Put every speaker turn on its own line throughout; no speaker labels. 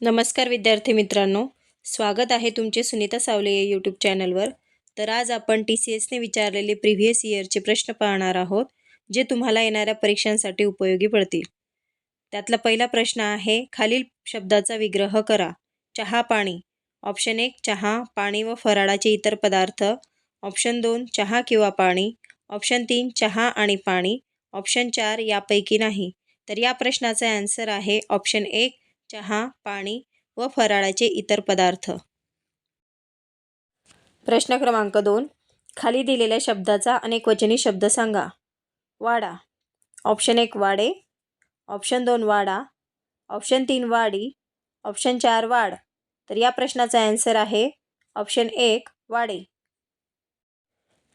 नमस्कार विद्यार्थी मित्रांनो. स्वागत आहे तुमचे सुनीता सावले या यूट्यूब चॅनलवर तर आज आपण टी सी एसने विचारलेले प्रिव्हियस इयरचे प्रश्न पाहणार आहोत जे तुम्हाला येणाऱ्या परीक्षांसाठी उपयोगी पडतील. त्यातला पहिला प्रश्न आहे खालील शब्दाचा विग्रह करा. चहा पाणी. ऑप्शन एक चहा पाणी व फराळाचे इतर पदार्थ. ऑप्शन दोन चहा किंवा पाणी. ऑप्शन तीन चहा आणि पाणी. ऑप्शन चार यापैकी नाही. तर या प्रश्नाचा ॲन्सर आहे ऑप्शन एक चहा पाणी व फराळाचे इतर पदार्थ. प्रश्न क्रमांक दोन. खाली दिलेल्या शब्दाचा अनेकवचनी शब्द सांगा. वाडा. ऑप्शन एक वाडे. ऑप्शन दोन वाडा. ऑप्शन तीन वाडी. ऑप्शन चार वाड. तर या प्रश्नाचा ॲन्सर आहे ऑप्शन एक वाडे.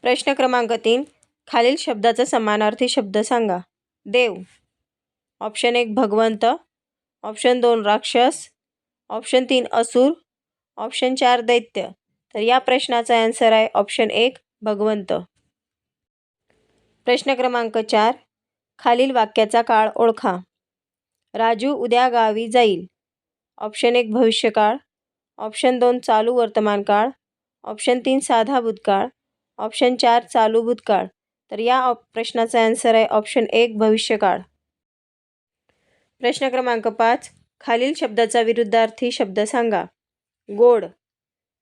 प्रश्न क्रमांक तीन. खालील शब्दाचा समानार्थी शब्द सांगा. देव. ऑप्शन एक भगवंत. ऑप्शन दोन राक्षस. ऑप्शन तीन असुर. ऑप्शन चार दैत्य. तर या प्रश्नाचा ॲन्सर आहे ऑप्शन एक भगवंत. प्रश्न क्रमांक चार खालील वाक्याचा काळ ओळखा. राजू उद्या गावी जाईल. ऑप्शन एक भविष्यकाळ. ऑप्शन दोन चालू वर्तमान काळ ऑप्शन तीन साधा भूतकाळ. ऑप्शन चार चालू भूतकाळ. तर या ऑप प्रश्नाचा ॲन्सर आहे ऑप्शन एक भविष्यकाळ. प्रश्न क्रमांक पाच. खालील शब्दाचा विरुद्धार्थी शब्द सांगा. गोड.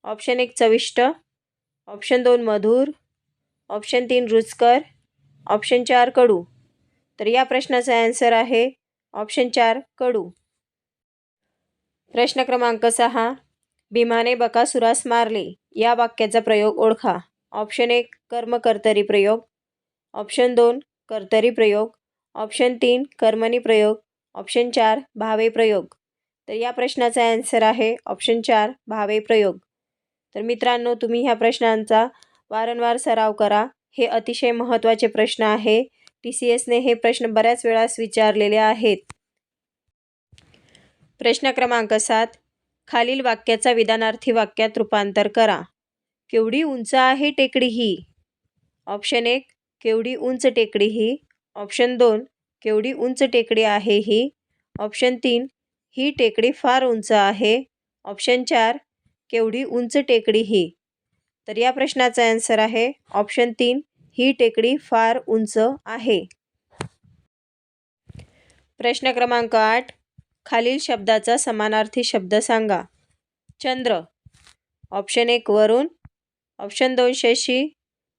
ऑप्शन एक चविष्ट. ऑप्शन दोन मधुर. ऑप्शन तीन रुचकर. ऑप्शन चार कडू. तर या प्रश्नाचा ॲन्सर आहे. ऑप्शन चार कडू. प्रश्न क्रमांक सहा. भीमाने बकासुरास मारले. या वाक्याचा प्रयोग ओळखा. ऑप्शन एक कर्मकर्तरी प्रयोग. ऑप्शन दोन कर्तरी प्रयोग. ऑप्शन तीन कर्मणी प्रयोग. ऑप्शन चार भावे प्रयोग. तर या प्रश्नाचा ॲन्सर आहे ऑप्शन चार भावे प्रयोग. तर मित्रांनो तुम्ही ह्या प्रश्नांचा वारंवार सराव करा. हे अतिशय महत्त्वाचे प्रश्न आहे. टी सी एसने हे प्रश्न बऱ्याच वेळास विचारलेले आहेत. प्रश्न क्रमांक सात खालील वाक्याचा विधानार्थी वाक्यात रूपांतर करा. केवढी उंच आहे टेकडी ही? ऑप्शन एक केवढी उंच टेकडी ही? ऑप्शन दोन केवढी उंच टेकडी आहे ही? ऑप्शन तीन ही टेकडी फार उंच आहे. ऑप्शन चार केवढी उंच टेकडी ही? तर या प्रश्नाचा ॲन्सर आहे. ऑप्शन तीन ही टेकडी फार उंच आहे. प्रश्न क्रमांक आठ खालील शब्दाचा समानार्थी शब्द सांगा. चंद्र. ऑप्शन एक वरुण. ऑप्शन दोन शशी.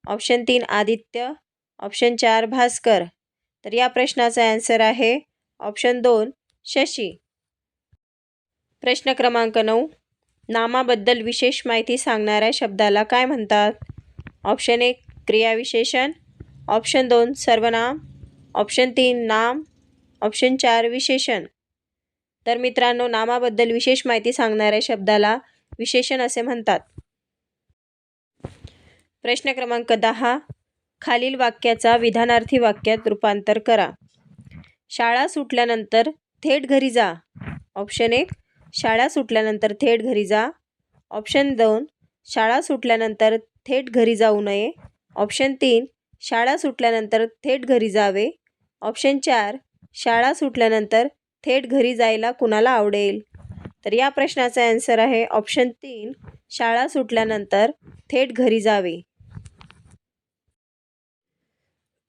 ऑप्शन तीन आदित्य. ऑप्शन चार भास्कर. तर या प्रश्नाचा ॲन्सर आहे ऑप्शन दोन शशी. प्रश्न क्रमांक नऊ नामाबद्दल विशेष माहिती सांगणाऱ्या शब्दाला काय म्हणतात? ऑप्शन एक क्रियाविशेषण. ऑप्शन दोन सर्वनाम. ऑप्शन तीन नाम. ऑप्शन चार विशेषण. तर मित्रांनो नामाबद्दल विशेष माहिती सांगणाऱ्या शब्दाला विशेषण असे म्हणतात. प्रश्न क्रमांक दहा खालील वाक्याचा विधानार्थी वाक्यात रूपांतर करा. शाळा सुटल्यानंतर थेट घरी जा. ऑप्शन एक शाळा सुटल्यानंतर थेट घरी जा. ऑप्शन दोन शाळा सुटल्यानंतर थेट घरी जाऊ नये. ऑप्शन तीन शाळा सुटल्यानंतर थेट घरी जावे. ऑप्शन चार शाळा सुटल्यानंतर थेट घरी जायला कुणाला आवडेल? तर या प्रश्नाचा ॲन्सर आहे ऑप्शन तीन शाळा सुटल्यानंतर थेट घरी जावे.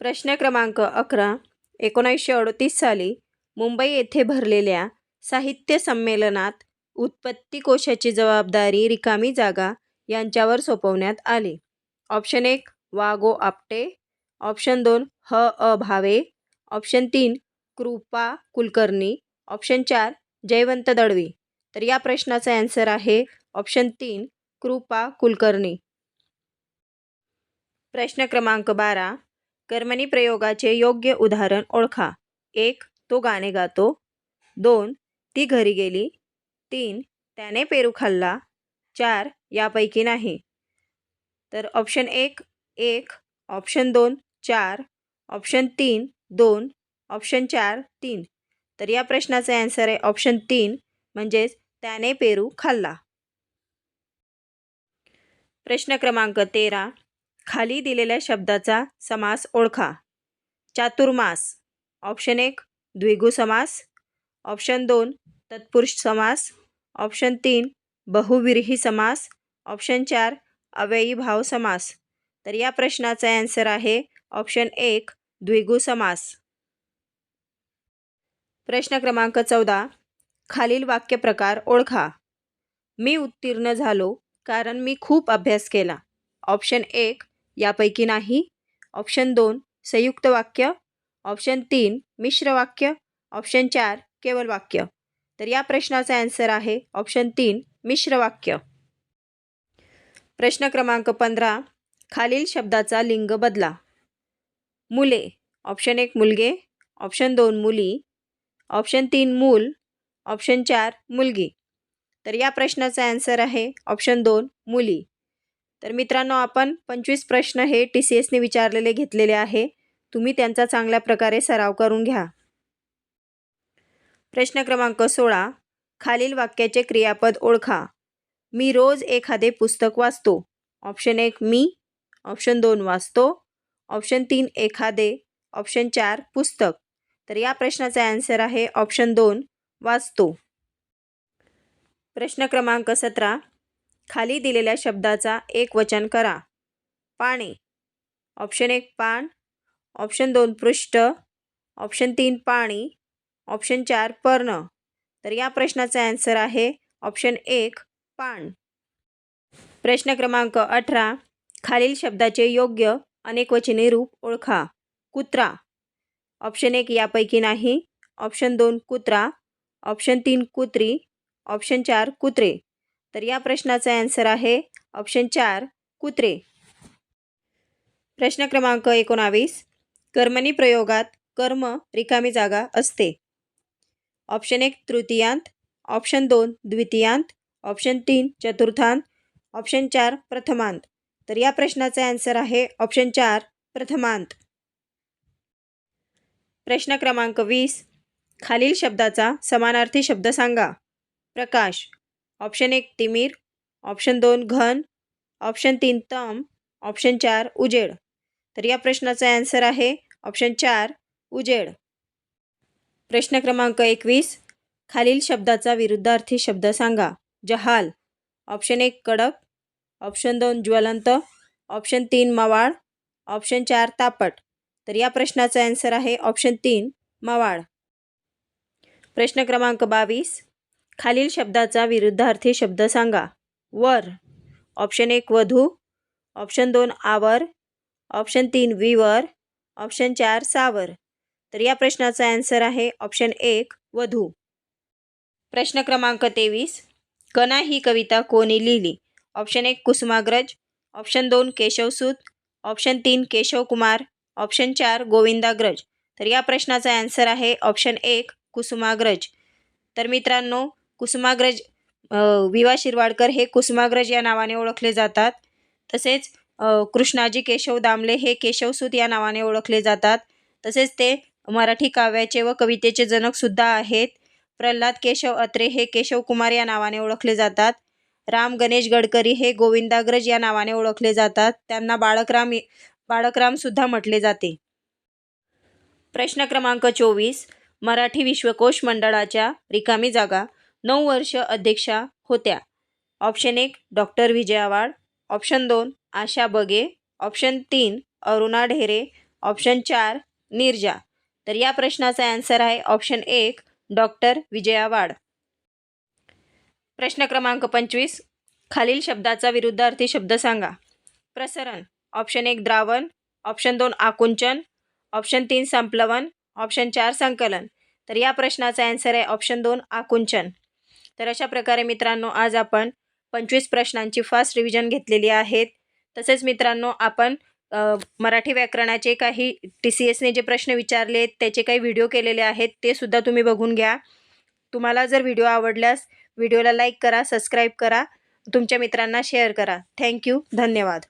प्रश्न क्रमांक अकरा एकोणीसशे अडतीस साली मुंबई येथे भरलेल्या साहित्य संमेलनात उत्पत्ती कोशाची जबाबदारी रिकामी जागा यांच्यावर सोपवण्यात आली. ऑप्शन एक वागो आपटे. ऑप्शन दोन ह अ भावे. ऑप्शन तीन कृपा कुलकर्णी. ऑप्शन चार जयवंत दळवी तर या प्रश्नाचा ॲन्सर आहे ऑप्शन तीन कृपा कुलकर्णी. प्रश्न क्रमांक बारा कर्मणी प्रयोगाचे योग्य उदाहरण ओळखा. एक तो गाणे गातो. दोन ती घरी गेली. तीन त्याने पेरू खाल्ला. चार यापैकी नाही. तर ऑप्शन एक एक ऑप्शन दोन चार ऑप्शन तीन दोन ऑप्शन चार तीन. तर या प्रश्नाचा ॲन्सर आहे ऑप्शन तीन म्हणजेच त्याने पेरू खाल्ला. प्रश्न क्रमांक तेरा खाली दिलेल्या शब्दाचा समास ओळखा. चातुर्मास. ऑप्शन एक द्विगु समास. ऑप्शन दोन तत्पुरुष समास. ऑप्शन तीन बहुविरही समास. ऑप्शन चार अव्ययी भाव समास. तर या प्रश्नाचा ॲन्सर आहे ऑप्शन एक द्विगु समास. प्रश्न क्रमांक चौदा खालील वाक्यप्रकार ओळखा. मी उत्तीर्ण झालो कारण मी खूप अभ्यास केला. ऑप्शन एक यापैकी नाही. ऑप्शन दोन संयुक्त वाक्य. ऑप्शन तीन मिश्र वाक्य. ऑप्शन चार केवळ वाक्य. तर या प्रश्नाचा ॲन्सर आहे ऑप्शन तीन मिश्र वाक्य. प्रश्न क्रमांक पंधरा खालील शब्दाचा लिंग बदला. मुले ऑप्शन एक मुलगे. ऑप्शन दोन मुली. ऑप्शन तीन मूल. ऑप्शन चार मुलगी. तर या प्रश्नाचा ॲन्सर आहे ऑप्शन दोन मुली. तर मित्रांनो आपण पंचवीस प्रश्न हे टी सी एसने विचारलेले घेतलेले आहे. तुम्ही त्यांचा चांगल्या प्रकारे सराव करून घ्या. प्रश्न क्रमांक सोळा. खालील वाक्याचे क्रियापद ओळखा. मी रोज एखादे पुस्तक वाचतो. ऑप्शन एक मी. ऑप्शन दोन वाचतो. ऑप्शन तीन एखादे. ऑप्शन चार पुस्तक. तर या प्रश्नाचा ॲन्सर आहे ऑप्शन दोन वाचतो. प्रश्न क्रमांक सतरा. खाली दिलेल्या शब्दाचा एक वचन करा. पाने ऑप्शन एक पान. ऑप्शन दोन पृष्ठ. ऑप्शन तीन पाणी. ऑप्शन चार पर्ण. तर या प्रश्नाचा ॲन्सर आहे ऑप्शन एक पान. प्रश्न क्रमांक अठरा. खालील शब्दाचे योग्य अनेकवचनी रूप ओळखा. कुत्रा. ऑप्शन एक यापैकी नाही. ऑप्शन दोन कुत्रा. ऑप्शन तीन कुत्री. ऑप्शन चार कुत्रे. तर या प्रश्नाचा ॲन्सर आहे ऑप्शन चार कुत्रे. प्रश्न क्रमांक एकोणावीस कर्मणी प्रयोगात कर्म रिकामी जागा असते. ऑप्शन एक तृतीयांत. ऑप्शन दोन द्वितीयांत. ऑप्शन तीन चतुर्थांत. ऑप्शन चार प्रथमांत. तर या प्रश्नाचा ॲन्सर आहे ऑप्शन चार प्रथमांत. प्रश्न क्रमांक वीस खालील शब्दाचा समानार्थी शब्द सांगा. प्रकाश. ऑप्शन एक तिमीर. ऑप्शन दोन घन. ऑप्शन तीन तम. ऑप्शन चार उजेड. तर या प्रश्नाचा ॲन्सर आहे. ऑप्शन चार उजेड. प्रश्न क्रमांक एकवीस. खालील शब्दाचा विरुद्धार्थी शब्द सांगा. जहाल. ऑप्शन एक कडक. ऑप्शन दोन ज्वलंत. ऑप्शन तीन मवाळ. ऑप्शन चार तापट. तर या प्रश्नाचा ॲन्सर आहे. ऑप्शन तीन मवाळ. प्रश्न क्रमांक बावीस. खालील शब्दाचा विरुद्धार्थी शब्द सांगा. वर. ऑप्शन एक वधू. ऑप्शन दोन आवर. ऑप्शन तीन विवर. ऑप्शन चार सावर. तर या प्रश्नाचा ॲन्सर आहे ऑप्शन एक वधू. प्रश्न क्रमांक तेवीस. कणा ही कविता कोणी लिहिली? ऑप्शन एक कुसुमाग्रज. ऑप्शन दोन केशवसूत ऑप्शन तीन केशवकुमार ऑप्शन चार गोविंदाग्रज. तर या प्रश्नाचा ॲन्सर आहे ऑप्शन एक कुसुमाग्रज. तर मित्रांनो कुसुमाग्रज विवा शिरवाडकर हे कुसुमाग्रज या नावाने ओळखले जातात. तसेच कृष्णाजी केशव दामले हे केशवसूत या नावाने ओळखले जातात. तसेच ते मराठी काव्याचे व कवितेचे जनकसुद्धा आहेत. प्रल्हाद केशव अत्रे हे केशव कुमार या नावाने ओळखले जातात. राम गणेश गडकरी हे गोविंदाग्रज या नावाने ओळखले जातात. त्यांना बाळकराम बाळकरामसुद्धा म्हटले जाते. प्रश्न क्रमांक चोवीस मराठी विश्वकोश मंडळाच्या रिकामी जागा नऊ वर्ष अध्यक्षा होत्या. ऑप्शन एक डॉक्टर विजयावाड ऑप्शन दोन आशा बगे. ऑप्शन तीन अरुणा ढेरे. ऑप्शन चार निर्जा. तर या प्रश्नाचा ॲन्सर आहे ऑप्शन एक डॉक्टर विजयावाड प्रश्न क्रमांक पंचवीस खालील शब्दाचा विरुद्धार्थी शब्द सांगा. प्रसरण. ऑप्शन एक द्रावण. ऑप्शन दोन आकुंचन. ऑप्शन तीन संप्लवन. ऑप्शन चार संकलन. तर या प्रश्नाचा ॲन्सर आहे ऑप्शन दोन आकुंचन. तर अशा प्रकारे मित्रांनो आज आपण पंचवीस प्रश्नांची फास्ट रिव्हिजन घेतलेली आहेत. तसेच मित्रांनो आपण मराठी व्याकरणाचे काही टी सी एसने जे प्रश्न विचारले त्याचे काही व्हिडिओ केलेले आहेत ते सुद्धा तुम्ही बघून घ्या. तुम्हाला जर व्हिडिओ आवडल्यास व्हिडिओला लाईक करा सबस्क्राईब करा. तुमच्या मित्रांना शेअर करा. थँक्यू धन्यवाद.